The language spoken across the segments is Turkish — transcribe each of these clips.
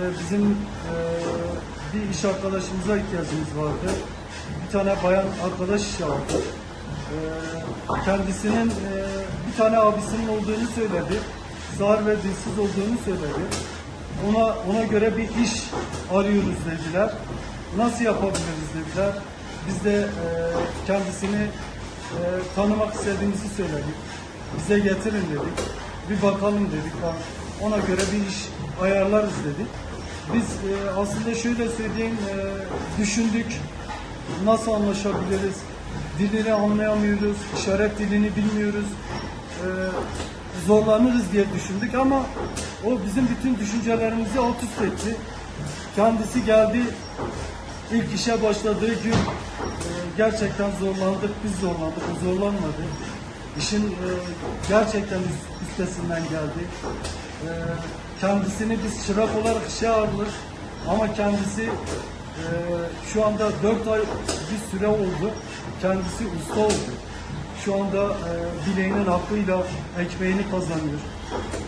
Bizim e, bir iş arkadaşımıza ihtiyacımız vardı. Bir tane bayan arkadaş işe aldı. Ee, Kendisinin e, bir tane abisinin olduğunu söyledi. Sağır ve dilsiz olduğunu söyledi. Ona ona göre bir iş arıyoruz dediler. Nasıl yapabiliriz dediler. Biz de e, kendisini e, tanımak istediğimizi söyledik. Bize getirin dedik. Bir bakalım dedik. Ona göre bir iş ayarlarız dedik. Biz e, aslında şöyle söyleyeyim, e, düşündük. Nasıl anlaşabiliriz? Dilini anlayamıyoruz, işaret dilini bilmiyoruz. E, zorlanırız diye düşündük ama o bizim bütün düşüncelerimizi alt üst etti. Kendisi geldi, ilk işe başladığı gün e, gerçekten zorlandık, biz zorlandık, o zorlanmadı. İşin e, gerçekten üst- üstesinden geldi. E, kendisini biz çırak olarak işe aldık ama kendisi e, şu anda 4 ay bir süre oldu. Kendisi usta oldu. Şu anda e, bileğinin hakkıyla ekmeğini kazanıyor.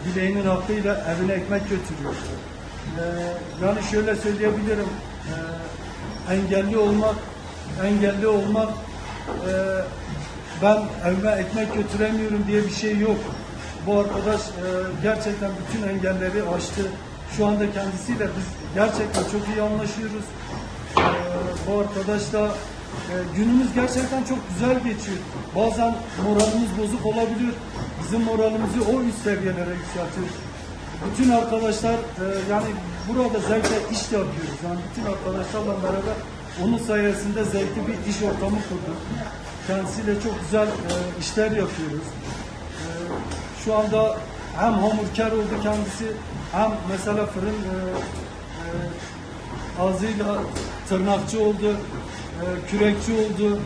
Bileğinin hakkıyla evine ekmek götürüyor. E, yani şöyle söyleyebilirim. E, engelli olmak, engelli olmak e, ben evime ekmek götüremiyorum diye bir şey yok. Bu arkadaş e, gerçekten bütün engelleri aştı. Şu anda kendisiyle biz gerçekten çok iyi anlaşıyoruz. E, bu arkadaşla e, günümüz gerçekten çok güzel geçiyor. Bazen moralimiz bozuk olabilir. Bizim moralimizi o üst seviyelere yükseltiyor. Bütün arkadaşlar e, yani burada zevkle iş yapıyoruz. Yani bütün arkadaşlarla beraber onun sayesinde zevkli bir iş ortamı kurduk. Kendisiyle çok güzel e, işler yapıyoruz. Şu anda hem hamurkar oldu kendisi hem mesela fırın e, e, ağzıyla tırnakçı oldu, e, kürekçi oldu.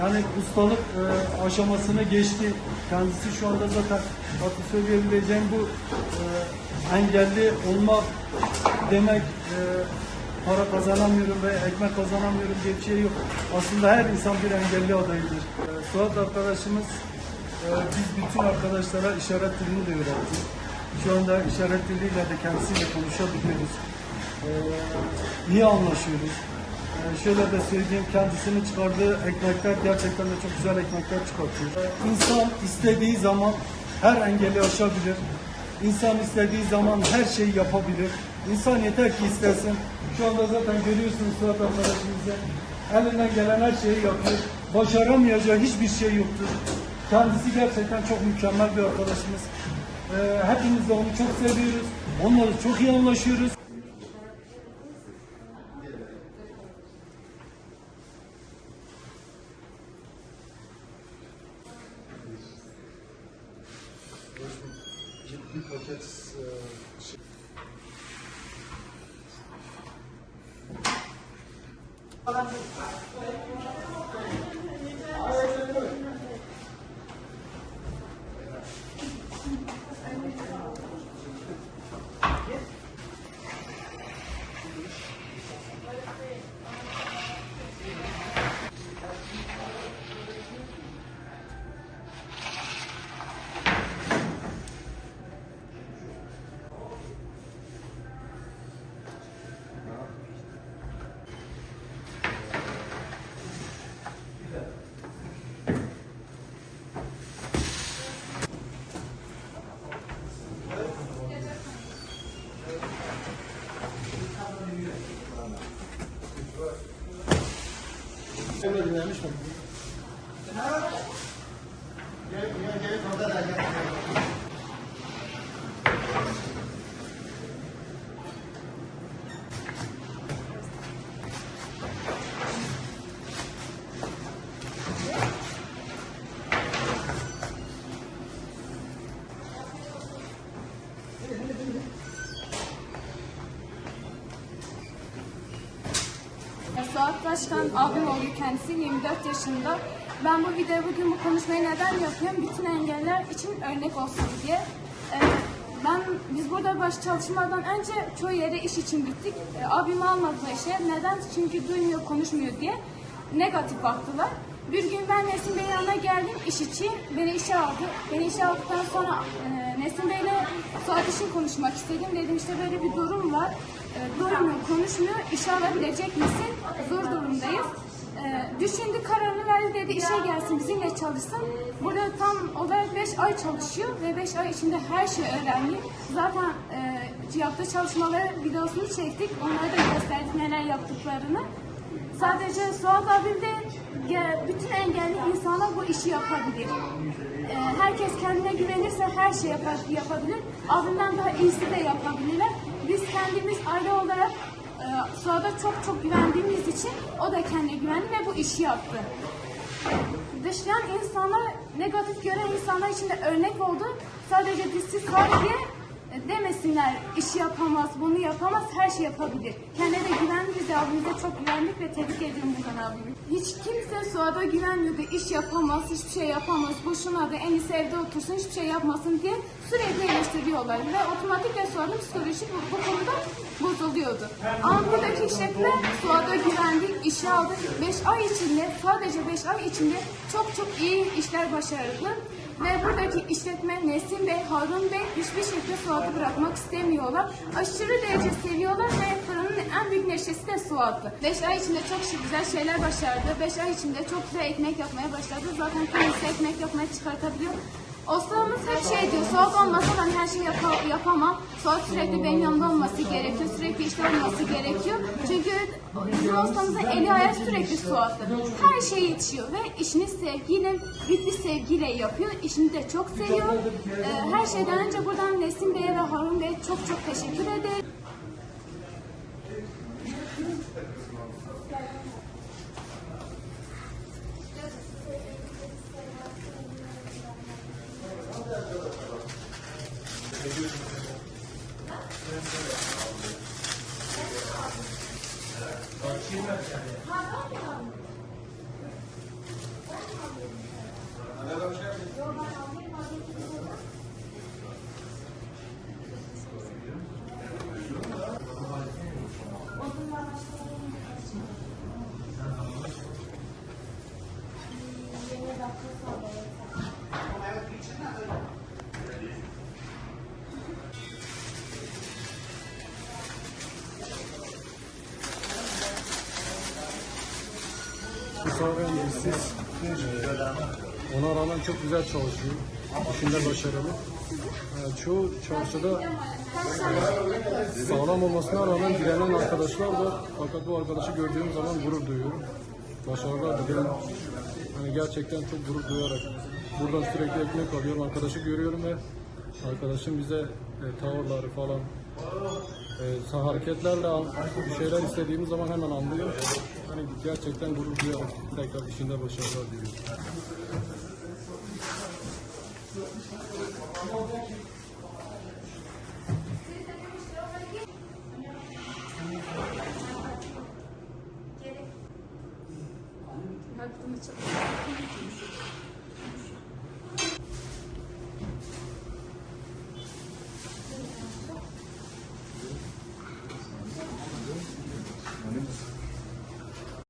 Yani ustalık e, aşamasını geçti. Kendisi şu anda zaten hatta söyleyebileceğim bu e, engelli olmak demek e, para kazanamıyorum ve ekmek kazanamıyorum diye bir şey yok. Aslında her insan bir engelli adayıdır. E, Suat arkadaşımız biz bütün arkadaşlara işaret dilini de öğrettik. Şu anda işaret diliyle de kendisiyle konuşabiliyoruz. E, iyi anlaşıyoruz. E, şöyle de söyleyeyim kendisinin çıkardığı ekmekler gerçekten de çok güzel ekmekler çıkartıyor. İnsan istediği zaman her engeli aşabilir. İnsan istediği zaman her şeyi yapabilir. İnsan yeter ki istesin. Şu anda zaten görüyorsunuz Suat arkadaşımızı. Elinden gelen her şeyi yapıyor. Başaramayacağı hiçbir şey yoktur. Kendisi gerçekten çok mükemmel bir arkadaşımız. Ee, hepimiz de onu çok seviyoruz. Onunla da çok iyi anlaşıyoruz. şey. Sen de dinlemiş mi? Suat Başkan abim oluyor kendisi 24 yaşında. Ben bu videoyu bugün bu konuşmayı neden yapıyorum? Bütün engeller için örnek olsun diye. Ee, ben biz burada baş çalışmadan önce çoğu yere iş için gittik. Ee, abimi almadılar işe. Neden? Çünkü duymuyor, konuşmuyor diye negatif baktılar. Bir gün ben Nesin Bey'in yanına geldim iş için. Beni işe aldı. Beni işe aldıktan sonra e, Nesin Bey'le saat için konuşmak istedim. Dedim işte böyle bir durum var. E, durumu konuşmuyor. İşe alabilecek misin? Zor durumdayız. E, düşündü kararını verdi dedi işe gelsin bizimle çalışsın. Burada tam olarak 5 ay çalışıyor ve 5 ay içinde her şeyi öğrendi. Zaten e, yaptığı çalışmaları videosunu çektik. Onlara da gösterdik neler yaptıklarını. Sadece Suat abim de bütün engelli insanlar bu işi yapabilir. Ee, herkes kendine güvenirse her şey yapabilir. Abimden daha iyisi de yapabilirler. Biz kendimiz aile olarak e, çok çok güvendiğimiz için o da kendine güvendi ve bu işi yaptı. Dışlayan insanlar, negatif gören insanlar için de örnek oldu. Sadece dişsiz sadece e, demesinler işi yapamaz, bunu yapamaz, her şey yapabilir. Kendine de de abimize çok güvendik ve tebrik ediyorum buradan abimi. Hiç kimse Suat'a güvenmiyordu, iş yapamaz, hiçbir şey yapamaz, boşuna da en iyisi evde otursun, hiçbir şey yapmasın diye sürekli eleştiriyorlar. Ve otomatikle Suat'ın psikolojisi bu, bu konuda bozuluyordu. Ama buradaki işletme Suat'a güvendi, işe aldı. 5 ay içinde, sadece 5 ay içinde çok çok iyi işler başardı. Ve buradaki işletme Nesin Bey, Harun Bey hiçbir şekilde Suat'ı bırakmak istemiyorlar. Aşırı derece seviyorlar ve fırının en büyük neşesi de Suat'tı. 5 ay içinde çok güzel şeyler başardı. 5 ay içinde çok güzel ekmek yapmaya başladı. Zaten kendisi ekmek yapmaya çıkartabiliyor. Osman'ımız hep şey diyor, Suat olmasa her şeyi yapa- yapamam. Suat sürekli benim yanımda olması gerekiyor, sürekli işte olması gerekiyor. Çünkü bizim ustamızın eli ayağı sürekli Suat'ta. Her şey yetişiyor ve işini sevgiyle, büyük bir sevgiyle yapıyor. İşini de çok seviyor. Ee, her şeyden önce buradan Nesin Bey'e ve Harun Bey'e çok çok teşekkür ederim. girmez yani. Arada bir şey yapayım. Thank you. Mustafa Bey siz ona rağmen çok güzel çalışıyor. İşinde başarılı. Çoğu çarşıda sağlam olmasına rağmen direnen arkadaşlar var. Fakat bu arkadaşı gördüğüm zaman gurur duyuyorum. Başarılar dilerim. Hani gerçekten çok gurur duyarak buradan sürekli ekmek alıyorum. Arkadaşı görüyorum ve arkadaşım bize e, tavırları falan e, hareketlerle bir şeyler istediğimiz zaman hemen anlıyor. Hani gerçekten gurur duyarak tekrar işinde başarılar diliyorum. Baktım çok.